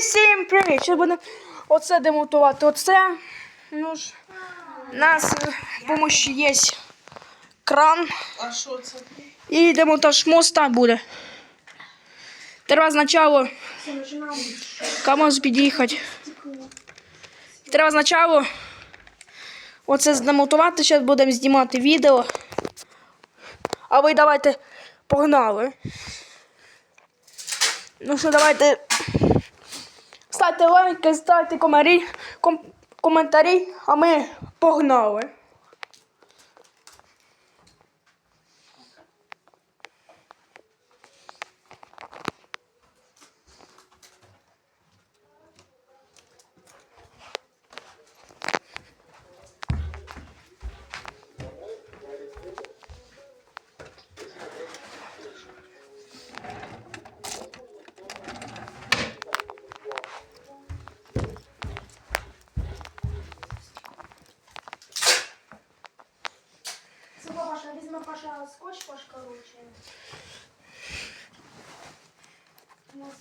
всім привіт! Зараз будемо оце демонтувати. Оце. Ну ж, нас е, в помощі є кран. А що це? І демонтаж моста буде. Треба спочатку КамАЗ під'їхати. Треба спочатку оце здемонтувати, зараз будемо знімати відео. А ви давайте погнали. Ну що, давайте ставте лайки, ставте комарі, ком, коментарі, а ми погнали. Паша, візьме Паша скотч, Паш, короче. У нас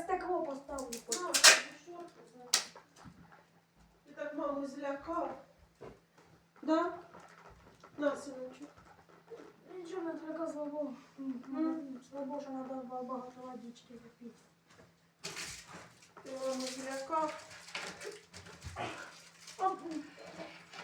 стекло. Сейчас я стекло поставлю. Ти так маму злякав. Да? На, синочок. Ничего, не только слабо. Слабо, що надо багато водички попити. Ти маму злякав.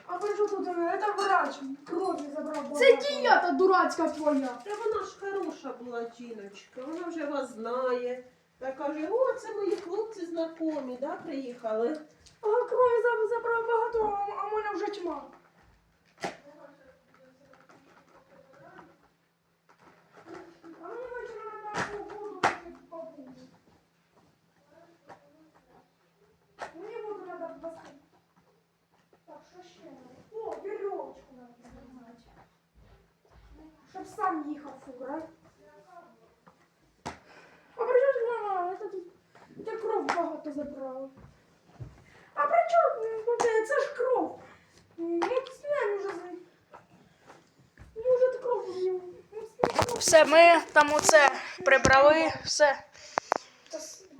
А, при що тут? Это врач крові забрав. Це дієта дурацька твоя. Та вона ж хороша була жіночка, вона вже вас знає. Та каже, о, це мої хлопці знайомі, да, приїхали. А крові забрав багато, а- а в мене вже тьма. А мені вечором треба воду попити. Мені воду треба попити. Так, що ще? О, вірьовочку треба зробити. Щоб сам їхав фура. А при чому ж мама? Це тут ти кров багато забрала. А при чому? Це- ж кров. Ну, знай, вже вже кров. Все, ми там оце прибрали, все.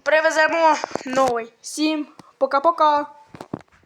Привеземо новий. Всім пока-пока.